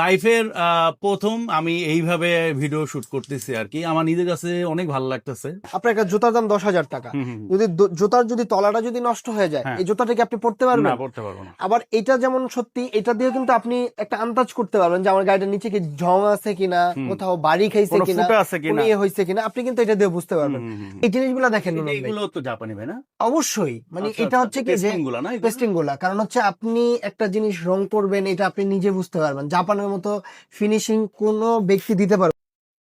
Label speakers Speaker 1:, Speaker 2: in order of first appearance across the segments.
Speaker 1: লাইফের প্রথম আমি এইভাবে ভিডিও শুট করতেছি আর কি। আমার নিজের কাছে অনেক ভালো লাগতেছে।
Speaker 2: আপনার একটা জুতার দাম দশ হাজার টাকা। যদি জুতার যদি তলাটা যদি নষ্ট হয়ে যায়
Speaker 1: হ্যাঁ।
Speaker 2: এই জুতাটা কি আপনি পড়তে পারবেন?
Speaker 1: না পড়তে পারব না।
Speaker 2: আবার এটা যেমন সত্যি এটা দিয়ে কিন্তু আপনি একটা আন্দাজ করতে পারবেন যে আমার গাড়িটার নিচে কি ঝং আছে কিনা কোথাও বাড়ি খাইছে
Speaker 1: কিনা আছে কিনা।
Speaker 2: ইয়ে হয়েছে কিনা আপনি কিন্তু এটা দিয়ে বুঝতে পারবেন। এই জিনিসগুলো দেখেন ভাই।
Speaker 1: তো জাপানি ভাই না?
Speaker 2: অবশ্যই। মানে
Speaker 1: আচ্ছা,
Speaker 2: এটা
Speaker 1: আচ্ছা,
Speaker 2: হচ্ছে কি যে
Speaker 1: এগুলো?
Speaker 2: পেস্টিংগুলা। কারণ হচ্ছে আপনি একটা জিনিস রং করবেন এটা আপনি নিজে বুঝতে পারবেন। জাপানের মতো ফিনিশিং কোনো ব্যক্তি দিতে পারবে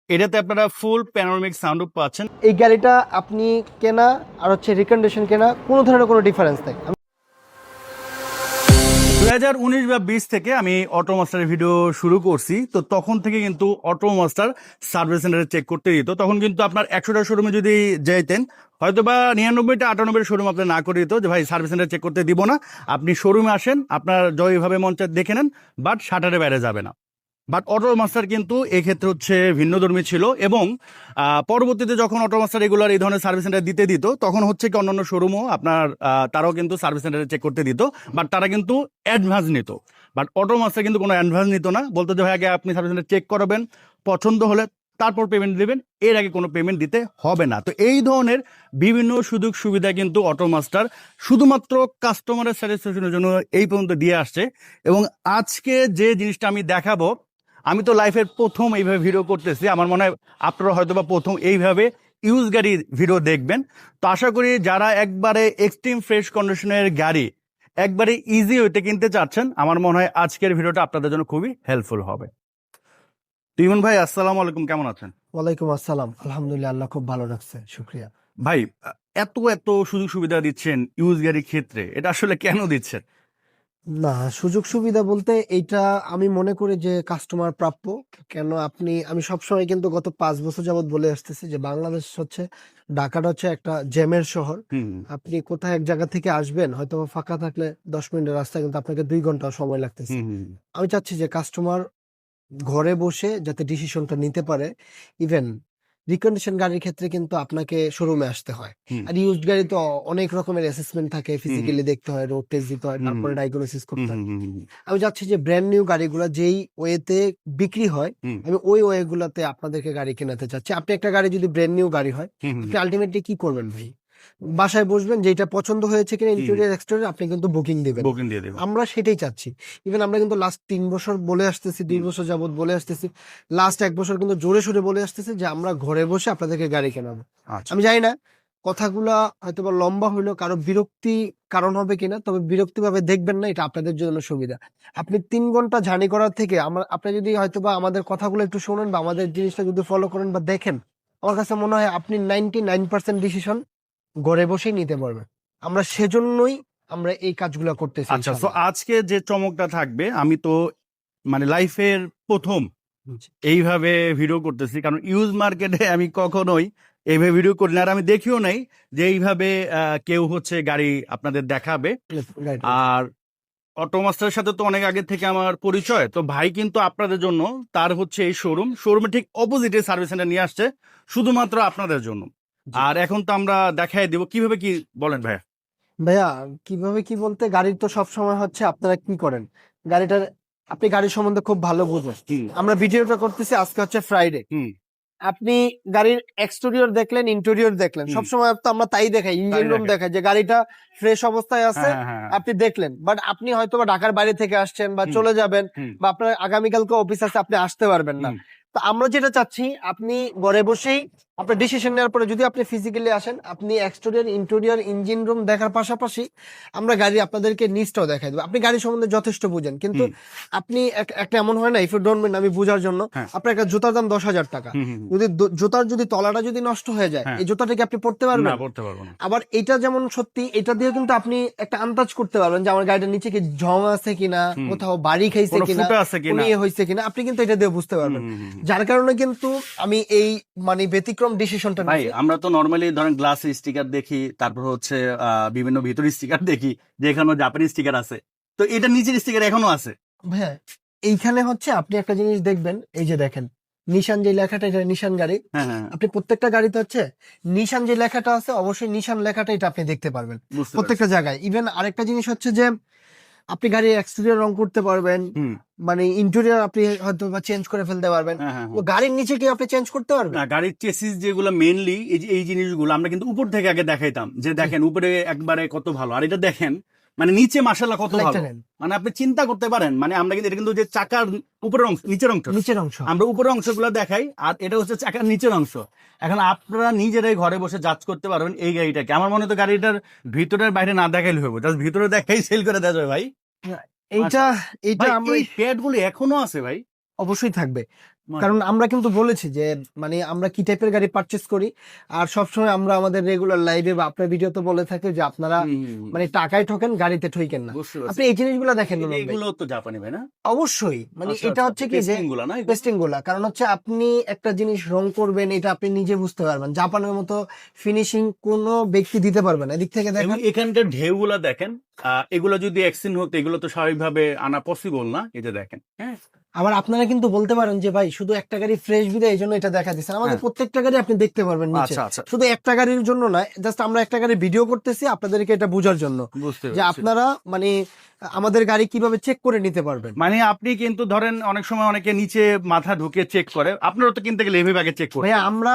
Speaker 1: এটাতে আপনারা ফুল প্যানোরামিক সাউন্ড পাচ্ছেন।
Speaker 2: এই গাড়িটা আপনি কেনা আর হচ্ছে রিকন্ডিশন কেনা কোনো ধরনের কোনো ডিফারেন্স নেই।
Speaker 1: দুই হাজার উনিশ বা বিশ থেকে আমি অটো মাস্টারের ভিডিও শুরু করছি। তো তখন থেকে কিন্তু অটো মাস্টার সার্ভিস সেন্টারে চেক করতে দিত। তখন কিন্তু আপনার একশোটা শোরুমে যদি যেতেন হয়তো বা নিরানব্বইটা আটানব্বই শোরুম আপনার না করে দিত যে, ভাই সার্ভিস সেন্টার চেক করতে দিব না। আপনি শোরুমে আসেন, আপনার জয়ভাবে মঞ্চে দেখে নেন বাট শাটারে বাইরে যাবে না। বাট অটো মাস্টার কিন্তু এক্ষেত্রে হচ্ছে ভিন্নধর্মী ছিল এবং পরবর্তীতে যখন অটো মাস্টার রেগুলার এই ধরনের সার্ভিস সেন্টার দিতে দিত, তখন হচ্ছে কি অন্যান্য শোরুমও আপনার তারাও কিন্তু সার্ভিস সেন্টারে চেক করতে দিত বাট তারা কিন্তু অ্যাডভান্স নিত। বাট অটো মাস্টার কিন্তু কোনো অ্যাডভান্স নিত না, বলতো যে আগে আপনি সার্ভিস সেন্টার চেক করাবেন, পছন্দ হলে তারপর পেমেন্ট দিবেন, এর আগে কোনো পেমেন্ট দিতে হবে না। তো এই ধরনের বিভিন্ন সুযোগ সুবিধা কিন্তু অটো মাস্টার শুধুমাত্র কাস্টমারের স্যাটিসফ্যাকশনের জন্য এই পর্যন্ত দিয়ে আসছে এবং আজকে যে জিনিসটা আমি দেখাবো আমি তো লাইফের প্রথম এইভাবে ভিডিও করতেছি। আমার মনে হয় আপনারা হয়তো বা প্রথম এইভাবে ইউজ গাড়ির ভিডিও দেখবেন। তো আশা করি যারা একবারে এক্সট্রিম ফ্রেশ কন্ডিশনের গাড়ি একবারে ইজি ওইতে কিনতে চাচ্ছেন আমার মনে হয় আজকের ভিডিওটা আপনাদের জন্য খুবই হেল্পফুল হবে। তিমন ভাই আসসালামু আলাইকুম কেমন আছেন?
Speaker 2: ওয়ালাইকুম আসসালাম। আলহামদুলিল্লাহ আল্লাহ খুব ভালো রাখছে। শুক্রিয়া।
Speaker 1: ভাই এত এত সুযোগ সুবিধা দিচ্ছেন ইউজ গাড়ির ক্ষেত্রে এটা আসলে কেন দিচ্ছেন?
Speaker 2: না সুযোগ সুবিধা বলতে এইটা আমি মনে করি যে কাস্টমার প্রাপ্য। কেন আপনি আমি সবসময় কিন্তু গত পাঁচ বছর যাবত বলে আসতেছি যে বাংলাদেশ হচ্ছে ঢাকাটা হচ্ছে একটা জ্যামের শহর। আপনি কোথায় এক জায়গা থেকে আসবেন হয়তো ফাঁকা থাকলে দশ মিনিটের রাস্তা কিন্তু আপনাকে দুই ঘণ্টা সময় লাগতেছে। আমি চাচ্ছি যে কাস্টমার ঘরে বসে যাতে ডিসিশনটা নিতে পারে। ইভেন রিকন্ডিশন গাড়ির ক্ষেত্রে কিন্তু আপনাকে শোরুমে আসতে হয়। আর ইউজড গাড়ি তো অনেক রকমের অ্যাসেসমেন্ট থাকে ফিজিক্যালি দেখতে হয় রোড টেস্ট দিতে হয় তারপরে ডায়াগনোসিস করতে হয়। আমি যাচ্ছি যে ব্র্যান্ড নিউ গাড়িগুলো যেই ওয়েতে বিক্রি হয় আমি ওই ওয়ে গুলাতে আপনাদেরকে গাড়ি কেনাতে চাচ্ছি। আপনি একটা গাড়ি যদি ব্র্যান্ড নিউ গাড়ি হয়। আপনি আলটিমেটলি কি করবেন ভাই? বাসায় বসবেন যেটা পছন্দ হয়েছে কিনা ইন্টেরিয়র এক্সটেরিয়র আপনি কিন্তু বুকিং দিবেন।
Speaker 1: বুকিং দিয়ে দেবো।
Speaker 2: আমরা সেটাই চাচ্ছি। ইভেন আমরা কিন্তু লাস্ট তিন বছর বলে আসতেছি দুই বছর যাবত বলে আসতেছি। লাস্ট এক বছর কিন্তু জোরে সোরে বলে আসতেছি যে আমরা ঘরে বসে আপনাদেরকে গাড়ি কেনাবো।
Speaker 1: আচ্ছা।
Speaker 2: আমি জানি না কথাগুলা হয়তো বা লম্বা হইল কারও বিরক্তি কারণ হবে কিনা তবে বিরক্তি ভাবে দেখবেন না এটা আপনাদের জন্য সুবিধা। আপনি তিন ঘণ্টা জার্নি করার থেকে আমার আপনি যদি হয়তো বা আমাদের কথাগুলো একটু শোনেন বা আমাদের জিনিসটা যদি ফলো করেন বা দেখেন আমার কাছে মনে হয় আপনি নাইনটি নাইন পার্সেন্ট ডিসিশন ঘরে বসেই নিতে পারবে আমরা সেজন্যই আমরা এই কাজগুলো করতেছি
Speaker 1: আচ্ছা তো আজকে যে চমকটা থাকবে আমি তো মানে লাইফের প্রথম এইভাবে ভিডিও করতেছি কারণ ইউজ মার্কেটে আমি কখনোই এইভাবে ভিডিও করি না আর আমি দেখিও নাই যে এইভাবে কেউ হচ্ছে গাড়ি আপনাদের দেখাবে. আর অটোমাস্টারের সাথে তো অনেক আগে থেকে আমার পরিচয় তো ভাই কিন্তু আপনাদের জন্য তার হচ্ছে এই শোরুম শোরুমে ঠিক অপোজিটে সার্ভিস সেন্টার নিয়ে আসছে শুধুমাত্র আপনাদের জন্য। আর এখন তো আমরা দেখাই দিব কীভাবে কি বলেন ভাইয়া?
Speaker 2: ভাইয়া কীভাবে কি বলতে গাড়ির তো সব সময় হচ্ছে আপনারা কি করেন? গাড়িটার আপনি গাড়ির সম্বন্ধে খুব ভালো বুঝেন। আমরা ভিডিওটা করতেছি আজকে হচ্ছে ফ্রাইডে আপনি গাড়ির এক্সটেরিয়র দেখলেন ইন্টেরিয়র দেখলেন। সবসময় তো আমরা তাই দেখাই ইঞ্জিন রুম
Speaker 1: দেখাই।
Speaker 2: যে গাড়িটা ফ্রেশ অবস্থায় আছে
Speaker 1: হ্যাঁ, হ্যাঁ, হ্যাঁ।
Speaker 2: আপনি দেখলেন। বাট আপনি হয়তো বা ঢাকার বাইরে থেকে আসছেন বা চলে যাবেন বা আপনার আগামীকালকে অফিস আছে আপনি আসতে পারবেন না। তো আমরা যেটা চাচ্ছি আপনি ঘরে বসেই আপনার ডিসিশন নেওয়ার পরে যদি আপনি ফিজিক্যালি আসেন আপনি এক্সটেরিয়র ইন্টেরিয়র ইঞ্জিন রুম দেখার পাশাপাশি আমরা গাড়ি আপনাদেরকে নিচটাও দেখাই দেবো আপনি গাড়ি সম্বন্ধে যথেষ্ট বুঝেন কিন্তু আপনি একটা এমন হয় না ইফ ইউ ডোন্ট মিন আমি বোঝার জন্য
Speaker 1: হ্যাঁ।
Speaker 2: আপনার একটা জুতার দাম দশ হাজার টাকা। যদি জুতার যদি তলাটা যদি নষ্ট হয়ে যায়
Speaker 1: হ্যাঁ।
Speaker 2: এই জুতাটা কি আপনি পড়তে পারবেন
Speaker 1: পড়তে
Speaker 2: আবার এটা যেমন সত্যি এটা দিয়ে কিন্তু আপনি একটা আন্দাজ করতে পারবেন যে আমার গাড়িটার নিচে কি ঝং আছে কিনা কোথাও বাড়ি খাইছে
Speaker 1: কিনা
Speaker 2: হয়েছে কিনা আপনি কিন্তু এটা দিয়ে বুঝতে পারবেন। যার কারণে কিন্তু আমি এই মানে ব্যতিক্রম ডিসিশনটা
Speaker 1: ভাই আমরা তো নর্মালি ধরেন গ্লাস স্টিকার দেখি তারপর হচ্ছে বিভিন্ন ভিতরের স্টিকার দেখি যে এখানে জাপানি স্টিকার আছে। তো এটা নিচের স্টিকার এখনও আছে।
Speaker 2: হ্যাঁ এইখানে হচ্ছে আপনি একটা জিনিস দেখবেন এই যে দেখেন নিশান যে লেখাটা এটা নিশান গাড়ি।
Speaker 1: হ্যাঁ হ্যাঁ
Speaker 2: আপনি প্রত্যেকটা গাড়িতে হচ্ছে নিশান যে লেখাটা আছে অবশ্যই নিশান লেখাটা এটা আপনি দেখতে পারবেন। প্রত্যেকটা জায়গায়। ইভেন আরেকটা জিনিস হচ্ছে যে আপনি গাড়ির এক্সটেরিয়র রং করতে পারবেন।
Speaker 1: হুম।
Speaker 2: মানে ইন্টেরিয়র আপনি হয়তো বা চেঞ্জ করে ফেলতে পারবেন।
Speaker 1: হ্যাঁ হ্যাঁ
Speaker 2: গাড়ির নিচে কি আপনি চেঞ্জ করতে পারবেন?
Speaker 1: না গাড়ির চেসিস যেগুলো মেনলি এই যে- এই জিনিসগুলো আমরা কিন্তু উপর থেকে আগে দেখাইতাম। যে দেখেন উপরে একবারে কত ভালো। আর এটা দেখেন মানে নিচে মাসাল্লাহ কত ভালো। মানে আপনি চিন্তা করতে পারেন মানে আমরা কিন্তু এটা কিন্তু যে চাকার উপরের অংশ নিচের অংশ।
Speaker 2: নিচের অংশ।
Speaker 1: আমরা উপরের অংশগুলো দেখাই আর এটা হচ্ছে চাকার নিচের অংশ। এখন আপনারা নিজেরাই ঘরে বসে যাচ করতে পারবেন এই গাড়িটাকে। আমার মনে তো গাড়িটার ভিতরের বাইরে না দেখাইলে হবে জাস্ট ভিতরে দেখাই সেল করে দেওয়া যাবে ভাই।
Speaker 2: এইটা এইটা
Speaker 1: ভাই,
Speaker 2: আমরা
Speaker 1: এই প্যাডগুলো এখনও আছে ভাই?
Speaker 2: অবশ্যই থাকবে। কারণ আমরা কিন্তু বলেছি যে মানে আমরা কি টাইপের গাড়ি পারচেস করি? আর সবসময় আমরা আমাদের রেগুলার লাইভে বা আপনার ভিডিওতে বলে থাকি যে আপনারা মানে টাকায় ঠকেন গাড়িতে ঠইকেন না। আপনি এই জিনিসগুলো দেখেন না
Speaker 1: এগুলো তো জাপানি ভাই না?
Speaker 2: অবশ্যই। মানে
Speaker 1: আচ্ছা,
Speaker 2: এটা
Speaker 1: আচ্ছা,
Speaker 2: হচ্ছে কি যে? পেস্টিংগুলা কারণ হচ্ছে আপনি একটা জিনিস রং করবেন এটা আপনি নিজে বুঝতে পারবেন। জাপানের মতো ফিনিশিং কোনো ব্যক্তি দিতে পারবে না। এদিক থেকে দেখেন
Speaker 1: এখানকার ঢেউগুলো দেখেন এগুলো যদি অ্যাক্সিডেন্ট হতো এগুলো তো স্বাভাবিকভাবে আনা পসিবল না এটা দেখেন হ্যাঁ?
Speaker 2: আবার আপনারা কিন্তু বলতে পারেন যে ভাই শুধু একটা গাড়ি ফ্রেশ বিদে এই জন্য এটা দেখা দিচ্ছেন আমাদের
Speaker 1: হ্যাঁ।
Speaker 2: প্রত্যেকটা গাড়ি আপনি দেখতে পারবেন নিচে।
Speaker 1: আচ্ছা আচ্ছা।
Speaker 2: শুধু একটা গাড়ির জন্য না জাস্ট আমরা একটা গাড়ি ভিডিও করতেছি আপনাদেরকে এটা বোঝার জন্য। যে আপনারা মানে আমাদের গাড়ি কীভাবে চেক করে নিতে পারবেন।
Speaker 1: মানে আপনি কিন্তু ধরেন অনেক সময় অনেকে নিচে মাথা ঢুকে চেক করে। আপনারা তো কিনতে গেলে এভাবে আগে চেক করে
Speaker 2: আমরা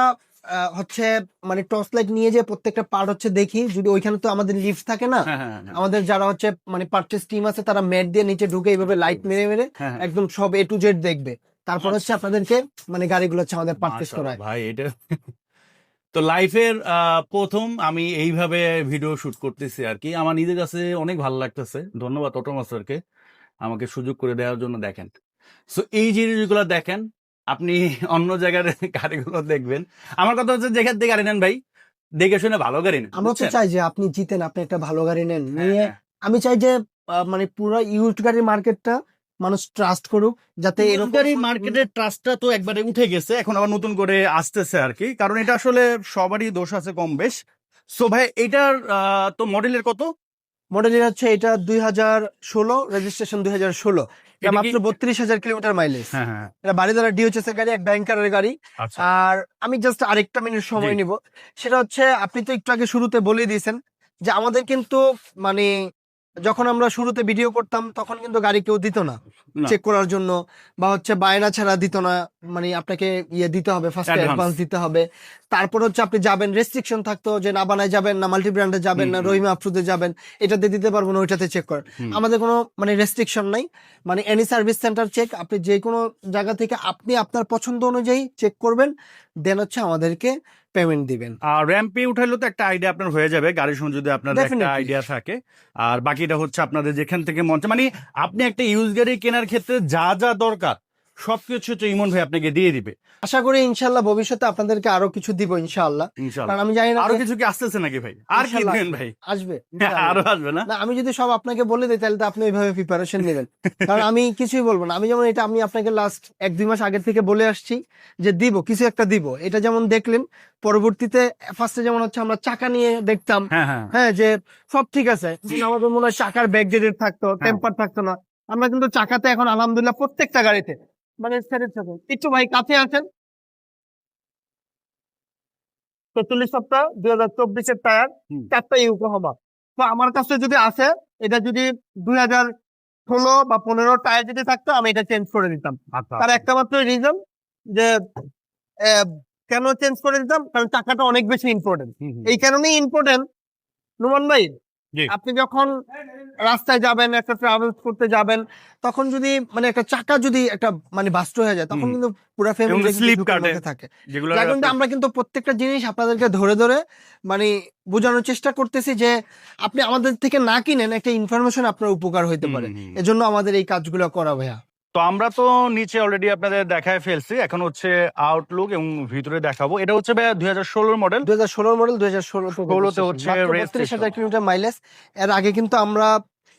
Speaker 2: হচ্ছে মানে টর্চ লাইট নিয়ে যে প্রত্যেকটা পার্ট হচ্ছে দেখি। যদি ওইখানে তো আমাদের লিফট থাকে না
Speaker 1: হ্যাঁ হ্যাঁ হ্যাঁ,
Speaker 2: আমাদের যারা হচ্ছে মানে পারচেস টিম আছে তারা ম্যাট দিয়ে নিচে ঢুকে এইভাবে লাইট মেরে মেরে। একদম সব এ টু জেড দেখবে। তারপর হচ্ছে আপনাদেরকে মানে গাড়িগুলো হচ্ছে আমাদের পারচেস করায়।
Speaker 1: ভাই এটা তো লাইফের প্রথম আমি এইভাবে ভিডিও শুট করতেছি আর কি। আমার নিজের কাছে অনেক ভালো লাগতেছে। ধন্যবাদ অটো মাস্টারকে আমাকে সুযোগ করে দেওয়ার জন্য দেখেন। সো এই জিনিসগুলো দেখেন আপনি অন্য জায়গার গাড়িগুলো দেখবেন। আমার কথা হচ্ছে যেখান থেকে গাড়ি নেন ভাই দেখে শুনে ভালো গাড়ি নেন
Speaker 2: আমরা তো চাই যে আপনি জিতেন আপনি একটা ভালো গাড়ি নেন।
Speaker 1: হ্যাঁ,
Speaker 2: নিয়ে
Speaker 1: হ্যাঁ।
Speaker 2: আমি চাই যে মানে পুরো ইউজড গাড়ির মার্কেটটা মানুষ ট্রাস্ট করুক যাতে এরকম
Speaker 1: গাড়ি মার্কেটের ট্রাস্টটা তো একবারে উঠে গেছে এখন আবার নতুন করে আসতেছে আর কি। কারণ এটা আসলে সবারই দোষ আছে কম বেশ। সো ভাই এটার তো মডেলের কত?
Speaker 2: মডেলের হচ্ছে এটা দুই হাজার ষোলো রেজিস্ট্রেশন দুই হাজার ষোলো। মাত্র বত্রিশ হাজার কিলোমিটার মাইলেজ
Speaker 1: হ্যাঁ হ্যাঁ।
Speaker 2: এটা বাড়ি দ্বারা ডিওচএস এর গাড়ি এক ব্যাংকারের গাড়ি।
Speaker 1: আচ্ছা।
Speaker 2: আর আমি জাস্ট আরেকটা মিনিট সময়। নিব। সেটা হচ্ছে আপনি তো একটু আগে শুরুতে বলে দিয়েছেন যে আমাদের কিন্তু মানে যখন আমরা শুরুতে ভিডিও করতাম তখন কিন্তু গাড়ি কেউ দিত না। চেক করার জন্য বা হচ্ছে বায়না ছাড়া দিত না মানে আপনাকে ইয়ে দিতে হবে ফার্স্ট. অ্যাডভান্স দিতে হবে তারপর হচ্ছে আপনি যাবেন রেস্ট্রিকশন থাকতো যে না বানায় যাবেন না মাল্টি ব্র্যান্ডে যাবেন না
Speaker 1: হুম।
Speaker 2: রহিমা আফরুদে যাবেন এটাতে দিতে পারব না ওইটাতে চেক করেন আমাদের কোনো মানে রেস্ট্রিকশন নাই মানে এনি সার্ভিস সেন্টার চেক আপনি যে কোনো জায়গা থেকে আপনি আপনার পছন্দ অনুযায়ী চেক করবেন দেন হচ্ছে আমাদেরকে পেমেন্ট দিবেন।
Speaker 1: আর র্যাম্পে উঠাইলে তো একটা আইডিয়া আপনার হয়ে যাবে গাড়ির সঙ্গে যদি আপনার একটা আইডিয়া থাকে। আর বাকিটা হচ্ছে আপনাদের যেখান থেকে মন মানে আপনি একটা ইউজ গাড়ি কেনার ক্ষেত্রে যা যা দরকার সবকিছু হচ্ছে ইমন ভাই আপনাকে দিয়ে দিবে।
Speaker 2: আশা করি ইনশাল্লাহ ভবিষ্যতে আপনাদেরকে আরও কিছু দিব ইনশাল্লাহ। কারণ আমি জানি না আরও
Speaker 1: কিছু কি আসতেছে নাকি ভাই? আর কি। দেন ভাই?
Speaker 2: আসবে
Speaker 1: আরও আসবে না?
Speaker 2: আমি যদি সব আপনাকে বলে দিই তাহলে তো আপনি ওইভাবে প্রিপারেশন নেবেন। কারণ আমি কিছুই বলব না। আমি যেমন এটা আমি আপনাকে লাস্ট এক দুই মাস আগের থেকে বলে আসছি যে দিব কিছু একটা দিব। এটা যেমন দেখলেন পরবর্তীতে ফার্স্টে যেমন হচ্ছে আমরা চাকা নিয়ে দেখতাম।
Speaker 1: হ্যাঁ হ্যাঁ।
Speaker 2: হ্যাঁ যে সব ঠিক আছে। আমাদের মনে হয় চাকার ব্যাগ থাকতো
Speaker 1: হ্যাঁ।
Speaker 2: টেম্পার থাকতো না। আমরা কিন্তু চাকাতে এখন আলহামদুলিল্লাহ প্রত্যেকটা গাড়িতে মানে স্যারের সাথে একটু ভাই কাছে আছেন চল্লিশ সপ্তাহ দুই হাজার চব্বিশের টায়ার। চারটা ইউকোহামা। তো আমার কাছে যদি আসে এটা যদি দুই হাজার ষোলো বা পনেরো টায়ার যদি থাকতো আমি এটা চেঞ্জ করে দিতাম।
Speaker 1: আচ্ছা
Speaker 2: তার একটা মাত্র রিজন যে কেন চেঞ্জ করে দিতাম? কারণ টাকাটা অনেক বেশি ইম্পর্টেন্ট। এই কারণেই ইম্পর্টেন্ট নুমান ভাই। আপনি যখন রাস্তায় যাবেন একটা ট্রাভেল করতে যাবেন তখন যদি মানে একটা চাকা যদি একটা মানে বাস্ট হয়ে যায় তখন কিন্তু পুরো ফ্যামিলি
Speaker 1: স্লিপ কাটে।
Speaker 2: থাকে যার আমরা কিন্তু প্রত্যেকটা জিনিস আপনাদেরকে ধরে ধরে মানে বোঝানোর চেষ্টা করতেছি যে আপনি আমাদের থেকে না কিনেন একটা ইনফরমেশন আপনার উপকার হইতে পারে। এজন্য আমাদের এই কাজগুলো করা ভাইয়া
Speaker 1: তো আমরা তো নিচে অলরেডি আপনাদের দেখায় ফেলছি। এখন হচ্ছে আউটলুক এবং ভিতরে দেখাবো। এটা হচ্ছে ভাই দুই হাজার ষোলোর মডেল
Speaker 2: দুই হাজার ষোলোর মডেল দুই হাজার ষোলো
Speaker 1: 16 তে হচ্ছে
Speaker 2: বত্রিশ। হাজার কিলোমিটার মাইলেজ এর আগে কিন্তু আমরা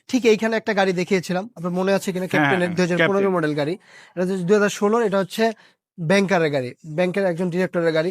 Speaker 2: ঠিক এইখানে একটা গাড়ি দেখিয়েছিলাম। আপনার মনে আছে কিনা? ক্যাপ্টেনের
Speaker 1: হ্যাঁ,
Speaker 2: দুই হাজার পনেরো মডেল গাড়ি। এটা দুই হাজার ষোলোর এটা হচ্ছে ব্যাংকারের গাড়ি। ব্যাংকের একজন ডিরেক্টরের গাড়ি।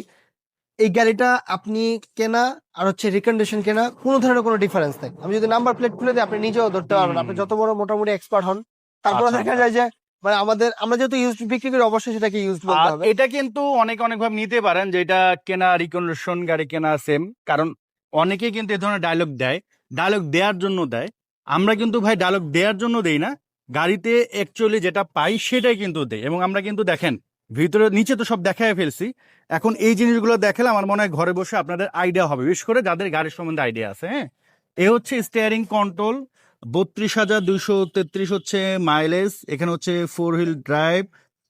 Speaker 2: এই গাড়িটা আপনি কেনা আর হচ্ছে রিকন্ডিশন কেনা কোনো ধরনের কোনো ডিফারেন্স নাই। আমি যদি নাম্বার প্লেট খুলে দিই আপনি নিজেও ধরতে পারবেন। আপনি যত বড় মোটামুটি এক্সপার্ট হন তারপরে
Speaker 1: আচ্ছা,
Speaker 2: দেখা যায় যে মানে আমাদের আমরা যেহেতু ইউজ বিক্রি করি অবশ্যই সেটাকে ইউজ বলতে হবে।
Speaker 1: এটা কিন্তু অনেক অনেক ভাবে নিতে পারেন যে এটা কেনা রিকন্ডিশন গাড়ি কেনা সেম কারণ অনেকেই কিন্তু এই ধরনের ডায়লগ দেয়। ডায়লগ দেওয়ার জন্য দেয়। আমরা কিন্তু ভাই ডায়লগ দেওয়ার জন্য দেই না। গাড়িতে অ্যাকচুয়ালি যেটা পাই সেটাই কিন্তু দেই। এবং আমরা কিন্তু দেখেন ভিতরে নিচে তো সব দেখায় ফেলছি। এখন এই জিনিসগুলো দেখালে আমার মনে হয় ঘরে বসে আপনাদের আইডিয়া হবে। বিশেষ করে যাদের গাড়ির সম্বন্ধে আইডিয়া আছে হ্যাঁ? এ হচ্ছে স্টিয়ারিং কন্ট্রোল বত্রিশ হাজার দুইশো তেত্রিশ হচ্ছে মাইলেজ এখানে হচ্ছে ফোর হুইল ড্রাইভ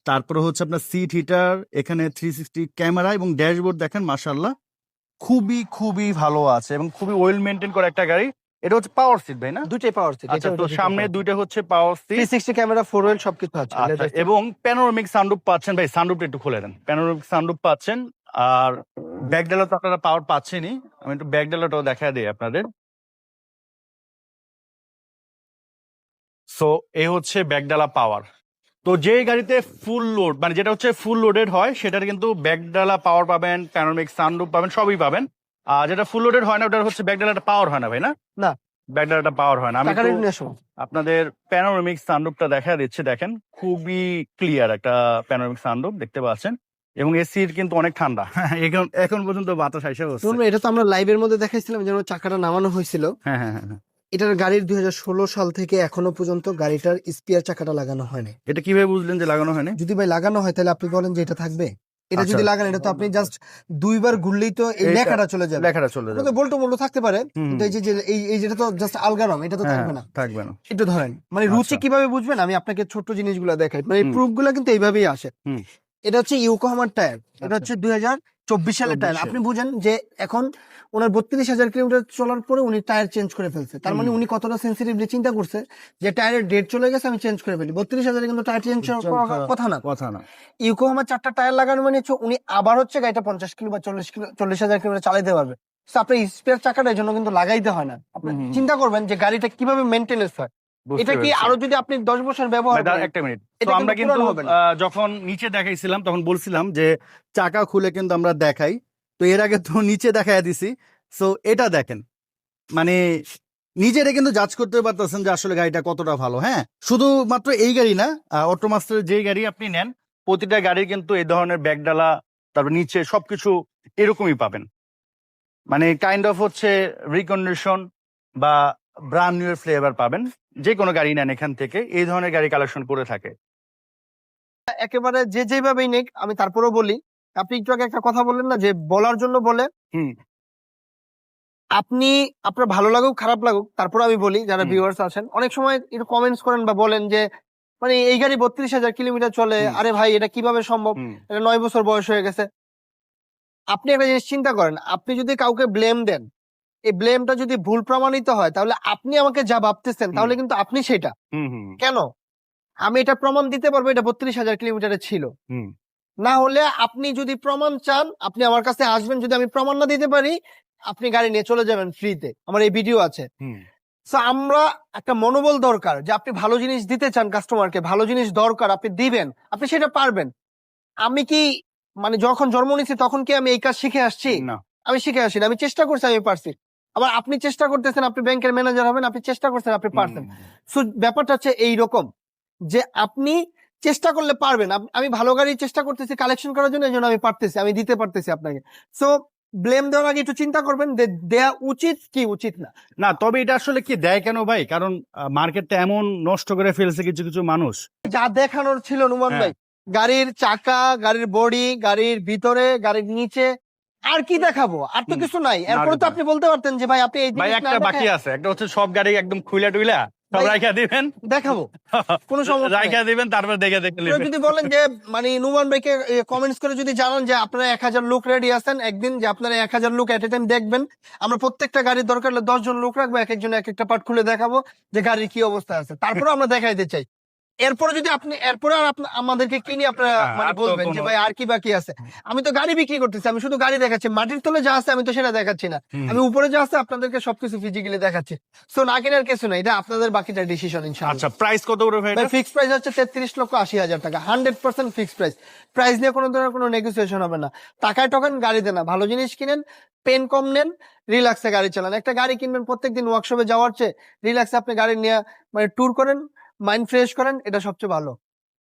Speaker 1: তারপরে হচ্ছে আপনার সিট হিটার এখানে থ্রি সিক্সটি ক্যামেরা এবং ড্যাশবোর্ড দেখেন মাসাল্লাহ খুবই খুবই ভালো আছে এবং খুবই ওয়েল মেনটেন করা একটা গাড়ি। এটা হচ্ছে পাওয়ার সিট ভাই না?
Speaker 2: দুইটাই পাওয়ার সিট
Speaker 1: আচ্ছা তো সামনে দুইটা হচ্ছে power seat
Speaker 2: sixty camera four wheel সবকিছু আছে
Speaker 1: আচ্ছা এবং প্যানোরামিক সানরুফ পাচ্ছেন ভাই সানরুফটা একটু খুলে দেন। প্যানোরামিক সানরুফ পাচ্ছেন আর ব্যাকডালা তো আপনারা পাওয়ার পাচ্ছেনই। আমি একটু ব্যাকডালাটাও দেখা দিই আপনাদের। সো এ হচ্ছে ব্যাকডালা পাওয়ার তো যে গাড়িতে ফুল লোড মানে যেটা হচ্ছে ফুল লোডেড হয় সেটার কিন্তু ব্যাকডালা পাওয়ার পাবেন প্যানোরামিক সানরুফ পাবেন সবই পাবেন। আর যেটা ফুল লোডেড হয় না ওটার হচ্ছে ব্যাকডালাটা পাওয়ার হয় না ভাই না?
Speaker 2: না।
Speaker 1: ব্যাকডালাটা পাওয়ার হয় না। আমি আপনাদের প্যানোরামিক সানরুফটা দেখা দিচ্ছে দেখেন। খুবই ক্লিয়ার একটা প্যানোরামিক সানরুফ দেখতে পাচ্ছেন। এবং এসির কিন্তু অনেক ঠান্ডা। এখন এখন পর্যন্ত বাতাস আইসা হচ্ছে
Speaker 2: এটা তো আমরা লাইভের মধ্যে দেখাইছিলাম যেন চাকাটা নামানো হয়েছিল।
Speaker 1: হ্যাঁ হ্যাঁ হ্যাঁ হ্যাঁ।
Speaker 2: এটার গাড়ির দুই হাজার ষোলো সাল থেকে এখনও পর্যন্ত গাড়িটার স্পিয়ার চাকাটা লাগানো হয়নি।
Speaker 1: এটা কীভাবে বুঝলেন যে লাগানো হয়নি?
Speaker 2: যদি ভাই লাগানো হয় তাহলে আপনি বলেন যে এটা থাকবে। এটা
Speaker 1: আচ্ছা।
Speaker 2: যদি লাগান এটা তো আপনি জাস্ট দুইবার ঘুরলেই তো এই লেখাটা চলে যাবে।
Speaker 1: লেখাটা চলে যাবে।
Speaker 2: বলটো বলটো থাকতে পারে কিন্তু এই যে এই এই যেটা তো জাস্ট আলগা রং এটা তো
Speaker 1: হ্যাঁ,
Speaker 2: থাকবে না।
Speaker 1: থাকবে না।
Speaker 2: একটু ধরেন মানে রুচি
Speaker 1: আচ্ছা।
Speaker 2: কীভাবে বুঝবেন? আমি আপনাকে ছোট্ট জিনিসগুলো দেখাই। মানে এই প্রুফগুলো কিন্তু এইভাবেই আসে। এটা হচ্ছে ইউকোহামার টায়ার। এটা
Speaker 1: আচ্ছা।
Speaker 2: হচ্ছে দুই হাজার চব্বিশ সালের টায়ার। আপনি বুঝেন যে এখন ওনার বত্রিশ হাজার কিলোমিটার চলার পরে উনি টায়ার চেঞ্জ করে ফেলছে। তার মানে উনি কতটা সেন্সিটিভলি চিন্তা করছে যে টায়ারের ডেট চলে গেছে আমি চেঞ্জ করে ফেলি। বত্রিশ হাজারে কিন্তু টায়ার চেঞ্জ কথা না।
Speaker 1: কথা না।
Speaker 2: ইউকো ইউকোহামার চারটা টায়ার লাগানো মানে হচ্ছে উনি আবার হচ্ছে গাড়িটা পঞ্চাশ কিলো বা চল্লিশ কিলো চল্লিশ হাজার কিলোমিটার চালাতে পারবে। তো আপনার স্পেয়ার চাকাটা এই জন্য কিন্তু লাগাইতে হয় না। আপনি। চিন্তা করবেন যে গাড়িটা কীভাবে মেনটেনেন্স হয়। এটা কি আরও যদি আপনি দশ বছর ব্যবহার করেন
Speaker 1: একটা মিনিট তো আমরা
Speaker 2: কিন্তু
Speaker 1: যখন নিচে দেখাইছিলাম তখন বলছিলাম যে চাকা খুলে কিন্তু আমরা দেখাই। তো এর আগে তো নিচে দেখাই দিছি। সো এটা দেখেন। মানে নিজেরা কিন্তু জাজ করতে পারতেছেন যে আসলে গাড়িটা কতটা ভালো হ্যাঁ? শুধুমাত্র এই গাড়ি না অটোমাস্টারের যে গাড়ি আপনি নেন প্রতিটা গাড়ির কিন্তু এই ধরনের ব্যাগডালা তারপর নিচে সবকিছু এরকমই পাবেন। মানে কাইন্ড অফ হচ্ছে রিকন্ডিশন বা ব্রান্ড নিউ ফ্লেভার পাবেন। যে কোনো গাড়ি নেন এখান থেকে এই ধরনের গাড়ি কালেকশন করে থাকে।
Speaker 2: একেবারে যে যেভাবেই নেক আমি তারপরেও বলি আপনি একটু আগে একটা কথা বললেন না যে বলার জন্য বলে
Speaker 1: হুম।
Speaker 2: আপনি আপনার ভালো লাগুক খারাপ লাগুক তারপর আমি বলি যারা ভিউয়ার্স আছেন অনেক সময় একটু কমেন্টস করেন বা বলেন যে মানে এই গাড়ি বত্রিশ হাজার কিলোমিটার চলে আরে ভাই এটা কীভাবে সম্ভব? এটা নয় বছর বয়স হয়ে গেছে। আপনি একটা জিনিস চিন্তা করেন আপনি যদি কাউকে ব্লেম দেন এই ব্লেমটা যদি ভুল প্রমাণিত হয় তাহলে আপনি আমাকে যা ভাবতেছেন তাহলে কিন্তু আপনি সেটা। কেন? আমি এটা প্রমাণ দিতে পারব এটা বত্রিশ হাজার কিলোমিটারে ছিল। না হলে আপনি যদি প্রমাণ চান আপনি আমার কাছে আসবেন যদি আমি প্রমাণ না দিতে পারি আপনি গাড়ি নিয়ে চলে যাবেন ফ্রিতে আমার এই ভিডিও আছে। আমরা একটা মনোবল দরকার যে আপনি ভালো জিনিস দিতে চান কাস্টমারকে ভালো জিনিস দরকার আপনি দিবেন আপনি সেটা পারবেন। আমি কি মানে যখন জন্ম নিচ্ছি তখন কি আমি এই কাজ শিখে আসছি?
Speaker 1: না।
Speaker 2: আমি শিখে আসি না। আমি চেষ্টা করছি আমি পারছি। আবার আপনি চেষ্টা করতেছেন আপনি ব্যাংকের ম্যানেজার হবেন আপনি চেষ্টা করছেন আপনি পারছেন। সো ব্যাপারটা হচ্ছে এই রকম যে আপনি চেষ্টা করলে পারবেন। আমি ভালো গাড়ি চেষ্টা করতেছি কালেকশন করার জন্য এই জন্য আমি পারতেছি আমি দিতে পারতেছি আপনাকে। সো ব্লেম দেওয়ার আগে একটু চিন্তা করবেন যে দেয়া উচিত কি উচিত না।
Speaker 1: না তবে এটা আসলে কি দেয় কেন ভাই? কারণ মার্কেটটা এমন নষ্ট করে ফেলছে কিছু কিছু মানুষ।
Speaker 2: যা দেখানোর ছিল নুমান
Speaker 1: হ্যাঁ।
Speaker 2: ভাই গাড়ির চাকা গাড়ির বডি গাড়ির ভিতরে গাড়ির নিচে আর কি দেখাবো? আর তো কিছু নাই। এরপরে তো আপনি বলতে পারতেন যে ভাই আপনি এই
Speaker 1: ভাই একটা বাকি আছে একটা হচ্ছে সব গাড়ি একদম খুইলা টুইলা সব রাইখা দিবেন।
Speaker 2: দেখাবো। কোনো সমস্যা
Speaker 1: রাইখা দিবেন তারপর দেখে দেখে নেবেন।
Speaker 2: যদি বলেন যে মানে নুমান ভাইকে কমেন্টস করে যদি জানান যে আপনারা এক হাজার লোক রেডি আছেন একদিন যে আপনারা এক হাজার লোক এট এ টাইম দেখবেন। আমরা প্রত্যেকটা গাড়ির দরকার হলে দশ জন লোক রাখব এক একজন এক একটা পার্ট খুলে দেখাবো যে গাড়ির কি অবস্থা আছে। তারপরে আমরা দেখাইতে চাই। এরপরে যদি আপনি এরপরে আর আমাদেরকে কিনে আপনারা
Speaker 1: হ্যাঁ,
Speaker 2: মানে বলবেন যে ভাই আর কি বাকি আছে? আমি তো গাড়ি বিক্রি করতেছি আমি শুধু গাড়ি দেখাচ্ছি। মাটির তলে যা আছে আমি তো সেটা দেখাচ্ছি না। আমি উপরে যা আছে আপনাদেরকে সবকিছু ফিজিক্যালি দেখাচ্ছি। সো না কেনার কিছু না এটা আপনাদের বাকিটা ডিসিশন ইনশাআল্লাহ।
Speaker 1: আচ্ছা প্রাইস কত করে ভাই এটা?
Speaker 2: ফিক্স প্রাইস হচ্ছে তেত্রিশ লক্ষ আশি হাজার টাকা hundred percent fix price price নিয়ে কোনো ধরনের কোনো নেগোসিয়েশন হবে না। টাকায় টোকেন গাড়িতে না। ভালো জিনিস কিনেন পেন কম নেন রিল্যাক্সে গাড়ি চালান। একটা গাড়ি কিনবেন প্রত্যেকদিন ওয়ার্কশপে যাওয়ার চেয়ে রিল্যাক্সে আপনি গাড়ি নিয়ে মানে ট্যুর করেন মাইন্ড ফ্রেশ করেন এটা সবচেয়ে ভালো।